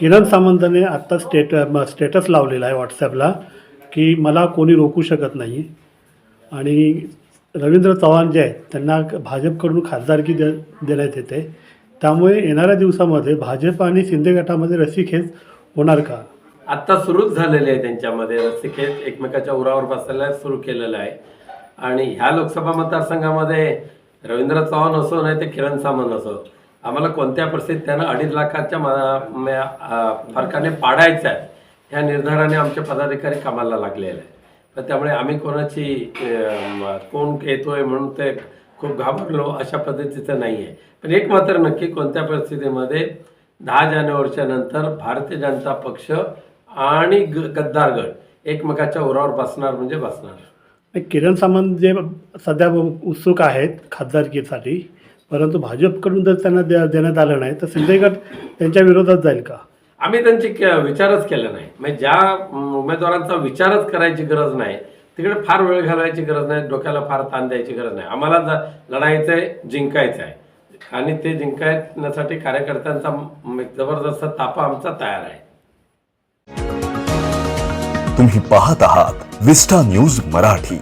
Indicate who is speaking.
Speaker 1: किरण सामंतने आत्ता स्टेट म- स्टेटस लावलेला आहे व्हॉट्सॲपला की मला कोणी रोखू शकत नाही. आणि रवींद्र चव्हाण जे आहेत त्यांना भाजपकडून खासदारकी दे देण्यात येते. त्यामुळे येणाऱ्या दिवसामध्ये भाजप आणि शिंदे गटामध्ये रस्सीखेच होणार का?
Speaker 2: आत्ता सुरूच झालेले आहे त्यांच्यामध्ये रस्सीखेच. एकमेकाच्या उरावर बसायला सुरू केलेलं आहे. आणि ह्या लोकसभा मतदारसंघामध्ये रवींद्र चव्हाण असो नाही ते किरण सामंत असो आम्हाला कोणत्या परिस्थितीत त्यांना अडीच लाखाच्या मा- फरकाने पाडायचं आहे ह्या निर्धाराने आमचे पदाधिकारी कामाला लागलेले आहे तर त्यामुळे आम्ही कोणाची कोण येतोय म्हणून ते खूप घाबरलो अशा पद्धतीचं नाही आहे पण एक मात्र नक्की कोणत्या परिस्थितीमध्ये दहा जानेवारीच्या नंतर भारतीय जनता पक्ष आणि ग गद्दार गट एकमेकाच्या उरावर बसणार म्हणजे बसणार.
Speaker 1: किरण सामंत जे सध्या उत्सुक आहेत खासदारकीसाठी परंतु भाजपकडून जर त्यांना दे देण्यात आलं नाही तर शिंदे गट त्यांच्या विरोधात जाईल का?
Speaker 2: आम्ही त्यांची क- विचारच केला नाही. म्हणजे ज्या उमेदवारांचा विचारच करायची गरज नाही तिकडे फार वेळ घालवायची गरज नाही डोक्याला फार ताण द्यायची गरज नाही. आम्हाला ज- लढायचं आहे जिंकायचं आहे. आणि ते जिंकण्यासाठी कार्यकर्त्यांचा म- एक जबरदस्त तापा आमचा तयार आहे.
Speaker 3: तुम्ही पाहत आहात विस्टा न्यूज मराठी.